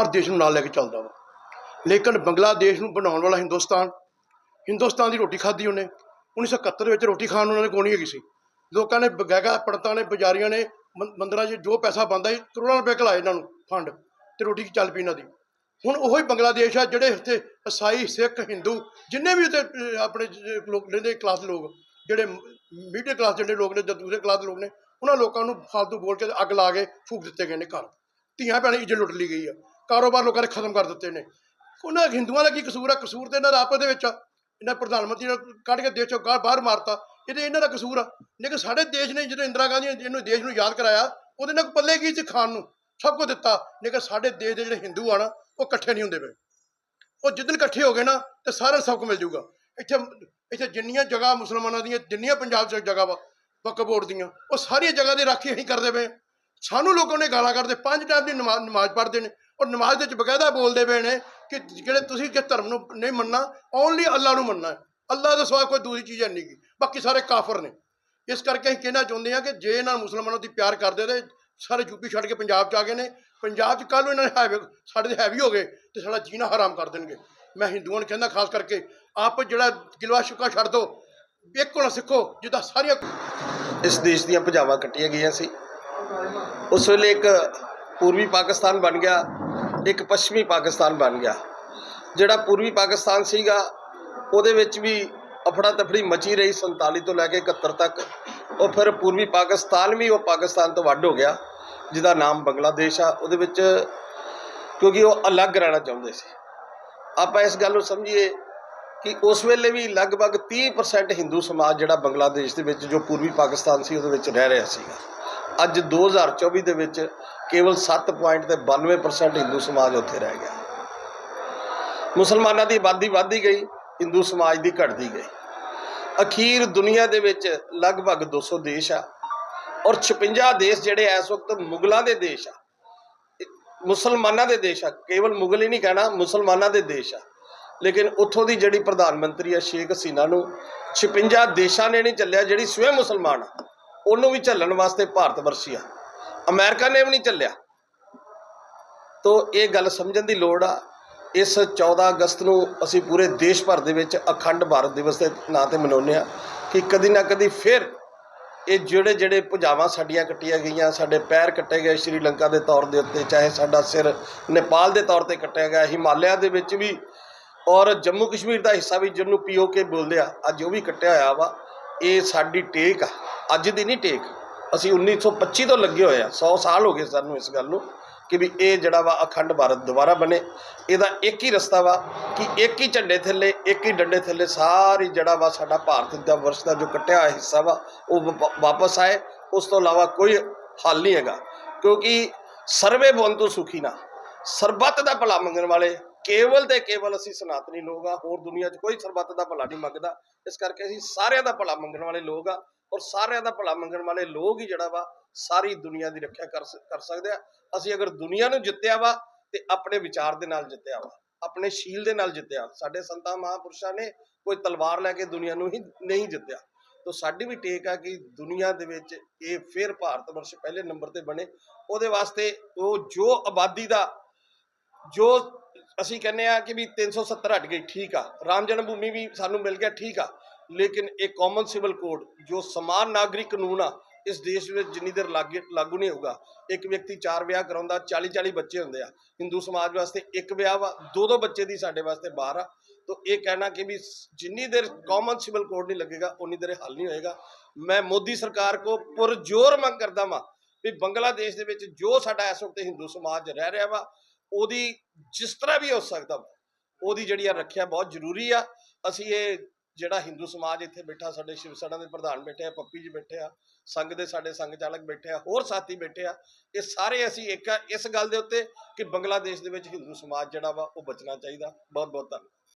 ਹਰ ਦੇਸ਼ ਨੂੰ ਨਾਲ ਲੈ ਕੇ ਚੱਲਦਾ ਵਾ। ਲੇਕਿਨ ਬੰਗਲਾਦੇਸ਼ ਨੂੰ ਬਣਾਉਣ ਵਾਲਾ ਹਿੰਦੁਸਤਾਨ ਹਿੰਦੁਸਤਾਨ ਦੀ ਰੋਟੀ ਖਾਧੀ ਉਹਨੇ। 1971 ਵਿੱਚ ਰੋਟੀ ਖਾਣ ਨੂੰ ਉਹਨਾਂ ਨੇ ਕੋਣੀ ਹੈਗੀ ਸੀ। ਲੋਕਾਂ ਨੇ ਬਗੈਗਾ ਪੰਡਤਾਂ ਨੇ ਪੁਜਾਰੀਆਂ ਨੇ ਮੰਦਰਾਂ 'ਚ ਜੋ ਪੈਸਾ ਬਣਦਾ ਸੀ, ਕਰੋੜਾਂ ਰੁਪਏ ਘਲਾਏ ਇਹਨਾਂ ਨੂੰ ਫੰਡ ਤੇ ਰੋਟੀ ਚੱਲ ਪਈ ਇਹਨਾਂ ਦੀ। ਹੁਣ ਉਹੋ ਹੀ ਬੰਗਲਾਦੇਸ਼ ਆ ਜਿਹੜੇ ਇੱਥੇ ਈਸਾਈ ਸਿੱਖ, ਹਿੰਦੂ ਜਿੰਨੇ ਵੀ ਉੱਥੇ ਆਪਣੇ ਜ- ਲੋਕ ਰਹਿੰਦੇ ਕਲਾਸ ਦੇ ਲੋਕ, ਜਿਹੜੇ ਮੀਡੀਅਮ ਕਲਾਸ ਜਿਹੜੇ ਲੋਕ ਨੇ ਜਾਂ ਦੂਸਰੇ ਕਲਾਸ ਦੇ ਲੋਕ ਨੇ, ਉਹਨਾਂ ਲੋਕਾਂ ਨੂੰ ਫਾਲਤੂ ਬੋਲ ਕੇ ਅੱਗ ਲਾ ਕੇ ਫੂਕ ਦਿੱਤੇ ਗਏ ਨੇ ਘਰ। ਧੀਆਂ ਭੈਣਾਂ ਦੀ ਇੱਜ਼ਤ ਲੁੱਟ ਲਈ ਗਈ ਆ। ਕਾਰੋਬਾਰ ਲੋਕਾਂ ਨੇ ਖਤਮ ਕਰ ਦਿੱਤੇ ਨੇ। ਉਹਨਾਂ ਹਿੰਦੂਆਂ ਦਾ ਕੀ ਕਸੂਰ ਆ? ਕਸੂਰ ਤੇ ਇਹਨਾਂ ਦਾ ਆਪਸ ਦੇ ਵਿੱਚ ਆ। ਇਹਨਾਂ ਪ੍ਰਧਾਨ ਮੰਤਰੀ ਨੇ ਕੱਢ ਕੇ ਦੇਸ਼ ਚੋਂ ਗਾਹ ਬਾਹਰ ਮਾਰਤਾ। ਇਹਦੇ ਇਹਨਾਂ ਦਾ ਕਸੂਰ ਆ। ਲੇਕਿਨ ਸਾਡੇ ਦੇਸ਼ ਨੇ ਜਦੋਂ ਇੰਦਰਾ ਗਾਂਧੀ ਨੇ ਇਹਨੂੰ ਦੇਸ਼ ਨੂੰ ਯਾਦ ਕਰਾਇਆ, ਉਹਦੇ ਨਾਲ ਪੱਲੇ ਕੀ ਸੀ ਖਾਣ ਨੂੰ? ਸਭ ਕੁਝ ਦਿੱਤਾ। ਲੇਕਿਨ ਸਾਡੇ ਦੇਸ਼ ਦੇ ਜਿਹੜੇ ਹਿੰਦੂ ਆ ਨਾ, ਉਹ ਇਕੱਠੇ ਨਹੀਂ ਹੁੰਦੇ ਪਏ। ਉਹ ਜਿੱਦਣ ਇਕੱਠੇ ਹੋ ਗਏ ਨਾ, ਤੇ ਸਾਰਿਆਂ ਨੂੰ ਸਭ ਕੁਝ ਮਿਲ ਜਾਊਗਾ। ਇੱਥੇ ਇੱਥੇ ਜਿੰਨੀਆਂ ਜਗ੍ਹਾ ਮੁਸਲਮਾਨਾਂ ਦੀਆਂ, ਜਿੰਨੀਆਂ ਪੰਜਾਬ 'ਚ ਜਗ੍ਹਾ ਵਾ ਵਕਫ ਦੀਆਂ, ਉਹ ਸਾਰੀਆਂ ਜਗ੍ਹਾ ਦੀ ਰਾਖੀ ਅਸੀਂ ਕਰਦੇ ਪਏ। ਸਾਨੂੰ ਲੋਕਾਂ ਨੇ ਗਾਲਾਂ ਕੱਢਦੇ। ਪੰਜ ਟਾਈਮ ਦੀ ਨਮਾਜ਼ ਨਮਾਜ਼ ਪੜ੍ਹਦੇ ਨੇ। ਔਰ ਨਮਾਜ਼ ਦੇ ਵਿੱਚ ਬਕਾਇਦਾ ਬੋਲਦੇ ਪਏ ਨੇ ਕਿ ਜਿਹੜੇ ਤੁਸੀਂ ਕਿਸ ਧਰਮ ਨੂੰ ਨਹੀਂ ਮੰਨਣਾ ਓਨਲੀ ਅੱਲਾ ਨੂੰ ਮੰਨਣਾ ਅੱਲਾ ਦੇ ਸਿਵਾ ਕੋਈ ਦੂਜੀ ਚੀਜ਼ ਨਹੀਂ ਗੀ। ਬਾਕੀ ਸਾਰੇ ਕਾਫਰ ਨੇ। ਇਸ ਕਰਕੇ ਅਸੀਂ ਕਹਿਣਾ ਚਾਹੁੰਦੇ ਹਾਂ ਕਿ ਜੇ ਇਹਨਾਂ ਮੁਸਲਮਾਨਾਂ ਦੀ ਪਿਆਰ ਕਰਦੇ ਤੇ ਸਾਰੇ ਯੂਪੀ ਛੱਡ ਕੇ ਪੰਜਾਬ 'ਚ ਆ ਗਏ ਨੇ। ਪੰਜਾਬ 'ਚ ਕੱਲ੍ਹ ਨੂੰ ਇਹਨਾਂ ਨੇ ਹੈਵੀ ਸਾਡੇ ਦੇ ਹੈਵੀ ਹੋ ਗਏ ਤੇ ਸਾਡਾ ਜੀਣਾ ਹਰਾਮ ਕਰ ਦੇਣਗੇ। ਮੈਂ ਹਿੰਦੂਆਂ ਨੂੰ ਕਹਿੰਦਾ ਖਾਸ ਕਰਕੇ ਆਪ ਜਿਹੜਾ ਗਿਲਵਾ ਸ਼ੁਕਾ ਛੱਡ ਦਿਓ ਇੱਕ ਹੋਣਾ ਸਿੱਖੋ, ਜਿੱਦਾਂ ਸਾਰੀਆਂ ਇਸ ਦੇਸ਼ ਦੀਆਂ ਭਜਾਵਾਂ ਕੱਟੀਆਂ ਗਈਆਂ ਸੀ। ਉਸ ਵੇਲੇ ਇੱਕ ਪੂਰਬੀ ਪਾਕਿਸਤਾਨ ਬਣ ਗਿਆ। ਇੱਕ ਪੱਛਮੀ ਪਾਕਿਸਤਾਨ ਬਣ ਗਿਆ, ਜਿਹੜਾ ਪੂਰਬੀ ਪਾਕਿਸਤਾਨ ਸੀਗਾ, ਉਹਦੇ ਵਿੱਚ ਵੀ ਅਫੜਾ ਤਫੜੀ ਮਚੀ ਰਹੀ 47 ਤੋਂ ਲੈ ਕੇ 71 ਤੱਕ, ਉਹ ਫਿਰ ਪੂਰਬੀ ਪਾਕਿਸਤਾਨ ਵੀ ਉਹ ਪਾਕਿਸਤਾਨ ਤੋਂ ਵੱਡ ਹੋ ਗਿਆ, ਜਿਹਦਾ ਨਾਮ ਬੰਗਲਾਦੇਸ਼ ਆ, ਉਹਦੇ ਵਿੱਚ ਕਿਉਂਕਿ ਉਹ ਅਲੱਗ ਰਹਿਣਾ ਚਾਹੁੰਦੇ ਸੀ। ਆਪਾਂ ਇਸ ਗੱਲ ਨੂੰ ਸਮਝੀਏ ਕਿ ਉਸ ਵੇਲੇ ਵੀ ਲਗਭਗ 30% ਹਿੰਦੂ ਸਮਾਜ ਜਿਹੜਾ ਬੰਗਲਾਦੇਸ਼ ਦੇ ਵਿੱਚ, ਜੋ ਪੂਰਬੀ ਪਾਕਿਸਤਾਨ ਸੀ, ਉਹਦੇ ਵਿੱਚ ਰਹਿ ਰਿਹਾ ਸੀਗਾ। ਅੱਜ 2024 ਦੇ ਵਿੱਚ ਕੇਵਲ 7.92% ਹਿੰਦੂ ਸਮਾਜ ਉੱਥੇ ਰਹਿ ਗਿਆ। ਮੁਸਲਮਾਨਾਂ ਦੀ ਆਬਾਦੀ ਵਧਦੀ ਗਈ, ਹਿੰਦੂ ਸਮਾਜ ਦੀ ਘਟਦੀ ਗਈ। ਅਖੀਰ ਦੁਨੀਆ ਦੇ ਵਿੱਚ ਲਗਭਗ 200 ਦੇਸ਼ ਆ ਔਰ 56 ਦੇਸ਼ ਜਿਹੜੇ ਇਸ ਵਕਤ ਮੁਗਲਾਂ ਦੇ ਦੇਸ਼ ਆ। ਮੁਸਲਮਾਨਾਂ ਦੇ ਦੇਸ਼ ਆ, ਕੇਵਲ ਮੁਗਲ ਹੀ ਨਹੀਂ ਕਹਿਣਾ, ਮੁਸਲਮਾਨਾਂ ਦੇ ਦੇਸ਼ ਆ। ਲੇਕਿਨ ਉੱਥੋਂ ਦੀ ਜਿਹੜੀ ਪ੍ਰਧਾਨ ਮੰਤਰੀ ਆ ਸ਼ੇਖ ਹਸੀਨਾ ਨੂੰ 56 ਦੇਸ਼ਾਂ ਨੇ ਨਹੀਂ ਚੱਲਿਆ, ਜਿਹੜੀ ਸਵੈ ਮੁਸਲਮਾਨ ਆ, ਉਹਨੂੰ ਵੀ ਝੱਲਣ ਵਾਸਤੇ ਭਾਰਤ ਵਰਸ਼ੀ ਆ। ਅਮਰੀਕਾ ਨੇ ਵੀ ਨਹੀਂ ਚੱਲਿਆ। ਤੋ ਇਹ ਗੱਲ ਸਮਝਣ ਦੀ ਲੋੜ ਆ, ਇਸ 14 ਅਗਸਤ ਨੂੰ ਅਸੀਂ ਪੂਰੇ ਦੇਸ਼ ਭਰ ਦੇ ਵਿੱਚ ਅਖੰਡ ਭਾਰਤ ਦਿਵਸ ਦੇ ਨਾਂ ਤੇ ਮਨਾਉਂਦੇ ਆ ਕਿ ਕਦੀ ਨਾ ਕਦੀ ਫਿਰ ਇਹ ਜਿਹੜੇ ਜਿਹੜੇ ਭੁਜਾਵਾਂ ਸਾਡੀਆਂ ਕੱਟੀਆਂ ਗਈਆਂ, ਸਾਡੇ ਪੈਰ ਕੱਟੇ ਗਏ ਸ਼੍ਰੀਲੰਕਾ ਦੇ ਤੌਰ ਦੇ ਉੱਤੇ, ਚਾਹੇ ਸਾਡਾ ਸਿਰ ਨੇਪਾਲ ਦੇ ਤੌਰ ਤੇ ਕੱਟਿਆ ਗਿਆ, ਹਿਮਾਲਿਆ ਦੇ ਵਿੱਚ ਵੀ ਔਰ ਜੰਮੂ ਕਸ਼ਮੀਰ ਦਾ ਹਿੱਸਾ ਵੀ ਜਿਹਨੂੰ ਪੀਓਕੇ ਬੋਲਦੇ ਆ, ਅੱਜ ਉਹ ਵੀ ਕੱਟਿਆ ਹੋਇਆ ਵਾ। ਇਹ ਸਾਡੀ ਟੇਕ ਆ, ਅੱਜ ਦੀ ਨਹੀਂ ਟੇਕ। ਅਸੀਂ 1925 ਤੋਂ ਲੱਗੇ ਹੋਏ ਆ। 100 ਸਾਲ ਹੋ ਗਏ ਸਾਨੂੰ ਇਸ ਗੱਲ ਨੂੰ ਕਿ ਵੀ ਇਹ ਜਿਹੜਾ ਵਾ ਅਖੰਡ ਭਾਰਤ ਦੁਬਾਰਾ ਬਣੇ। ਇਹਦਾ ਇੱਕ ਹੀ ਰਸਤਾ ਵਾ ਕਿ ਇੱਕ ਹੀ ਝੰਡੇ ਥੱਲੇ, ਇੱਕ ਹੀ ਡੰਡੇ ਥੱਲੇ ਸਾਰੀ ਜਿਹੜਾ ਵਾ ਸਾਡਾ ਭਾਰਤ ਦਾ ਵਰਸ਼ ਦਾ ਜੋ ਕੱਟਿਆ ਹੋਇਆ ਹਿੱਸਾ ਵਾ, ਉਹ ਵਾ- ਵਾਪਸ ਆਏ। ਉਸ ਤੋਂ ਇਲਾਵਾ ਕੋਈ ਹੱਲ ਨਹੀਂ ਹੈਗਾ। ਕਿਉਂਕਿ ਸਰਵੇ ਬੰਤੂ ਸੁਖੀ ਨਾ। ਸਰਬੱਤ ਦਾ ਭਲਾ ਮੰਗਣ ਵਾਲੇ, ਕੇਵਲ ਤੇ ਕੇਵਲ ਅਸੀਂ ਸਨਾਤਨੀ ਲੋਕ ਆ, ਹੋਰ ਦੁਨੀਆ 'ਚ ਕੋਈ ਸਰਬੱਤ ਦਾ ਭਲਾ ਨਹੀਂ ਮੰਗਦਾ। ਇਸ ਕਰਕੇ ਅਸੀਂ ਸਾਰਿਆਂ ਦਾ ਭਲਾ ਮੰਗਣ ਵਾਲੇ ਲੋਕ ਆ। ਔਰ ਸਾਰਿਆਂ ਦਾ ਭਲਾ ਮੰਗਣ ਵਾਲੇ ਲੋਕ ਹੀ ਜਿਹੜਾ ਵਾ, ਸਾਰੀ ਦੁਨੀਆ ਦੀ ਰੱਖਿਆ ਕਰ ਕਰ ਸਕਦੇ ਆ। ਅਸੀਂ ਅਗਰ ਦੁਨੀਆ ਨੂੰ ਜਿੱਤਿਆ ਵਾ ਤੇ ਆਪਣੇ ਵਿਚਾਰ ਦੇ ਨਾਲ ਜਿੱਤਿਆ ਵਾ, ਆਪਣੇ ਸ਼ੀਲ ਦੇ ਨਾਲ ਜਿੱਤਿਆ। ਸਾਡੇ ਸੰਤਾਂ ਮਹਾਂਪੁਰਸ਼ਾਂ ਨੇ ਕੋਈ ਤਲਵਾਰ ਲੈ ਕੇ ਦੁਨੀਆ ਨੂੰ ਹੀ ਨਹੀਂ ਜਿੱਤਿਆ। ਤੋ ਸਾਡੀ ਵੀ ਟੇਕ ਆ ਕਿ ਦੁਨੀਆ ਦੇ ਵਿੱਚ ਇਹ ਫਿਰ ਭਾਰਤ ਵਰਸ਼ ਪਹਿਲੇ ਨੰਬਰ ਤੇ ਬਣੇ। ਉਹਦੇ ਵਾਸਤੇ ਉਹ ਜੋ ਆਬਾਦੀ ਦਾ, ਜੋ ਅਸੀਂ ਕਹਿੰਦੇ ਆ ਕਿ ਵੀ 370 ਹਟ ਗਈ, ਠੀਕ ਆ। ਰਾਮ ਜਨਮ ਭੂਮੀ ਵੀ ਸਾਨੂੰ ਮਿਲ ਗਿਆ, ਠੀਕ ਆ। ਲੇਕਿਨ ਇਹ ਕਾਮਨ ਸਿਵਲ ਕੋਡ ਜੋ ਸਮਾਨ ਨਾਗਰਿਕ ਕਾਨੂੰਨ ਆ ਇਸ ਦੇਸ਼ ਵਿੱਚ ਜਿੰਨੀ ਦੇਰ ਲਾਗੇ ਲਾਗੂ ਨਹੀਂ ਹੋਊਗਾ ਇੱਕ ਵਿਅਕਤੀ ਚਾਰ ਵਿਆਹ ਕਰਾਉਂਦਾ 40 40 ਬੱਚੇ ਹੁੰਦੇ ਆ। ਹਿੰਦੂ ਸਮਾਜ ਵਾਸਤੇ ਇੱਕ ਵਿਆਹ ਵਾ ਦੋ ਦੋ ਬੱਚੇ ਦੀ ਸਾਡੇ ਵਾਸਤੇ ਬਾਹਰ ਆ। ਤੋ ਇਹ ਕਹਿਣਾ ਕਿ ਵੀ ਜਿੰਨੀ ਦੇਰ ਕਾਮਨ ਸਿਵਲ ਕੋਡ ਨਹੀਂ ਲੱਗੇਗਾ ਉਨੀ ਦੇਰ ਹੱਲ ਨਹੀਂ ਹੋਏਗਾ। ਮੈਂ ਮੋਦੀ ਸਰਕਾਰ ਕੋ ਪੁਰਜੋਰ ਮੰਗ ਕਰਦਾ ਵਾਂ ਵੀ ਬੰਗਲਾਦੇਸ਼ ਦੇ ਵਿੱਚ ਜੋ ਸਾਡਾ ਇਸ ਵਕਤ ਹਿੰਦੂ ਸਮਾਜ ਰਹਿ ਰਿਹਾ ਵਾ ਉਹਦੀ ਜਿਸ ਤਰ੍ਹਾਂ ਵੀ ਹੋ ਸਕਦਾ ਵਾ, ਉਹਦੀ ਜਿਹੜੀ ਆ ਰੱਖਿਆ ਬਹੁਤ ਜ਼ਰੂਰੀ ਆ। ਅਸੀਂ ਇਹ ਜਿਹੜਾ ਹਿੰਦੂ ਸਮਾਜ ਇੱਥੇ ਬੈਠਾ, ਸਾਡੇ ਸ਼ਿਵ ਸੈਨਾ ਦੇ ਪ੍ਰਧਾਨ ਬੈਠੇ ਆ, ਪੱਪੀ ਜੀ ਬੈਠੇ ਆ, ਸੰਘ ਦੇ ਸਾਡੇ ਸੰਘ ਚਾਲਕ ਬੈਠੇ ਆ, ਹੋਰ ਸਾਥੀ ਬੈਠੇ ਆ, ਇਹ ਸਾਰੇ ਅਸੀਂ ਇੱਕ ਆ, ਇਸ ਗੱਲ ਦੇ ਉੱਤੇ ਕਿ ਬੰਗਲਾਦੇਸ਼ ਦੇ ਵਿੱਚ ਹਿੰਦੂ ਸਮਾਜ ਜਿਹੜਾ ਵਾ ਉਹ ਬਚਣਾ ਚਾਹੀਦਾ। ਬਹੁਤ ਬਹੁਤ ਧੰਨਵਾਦ।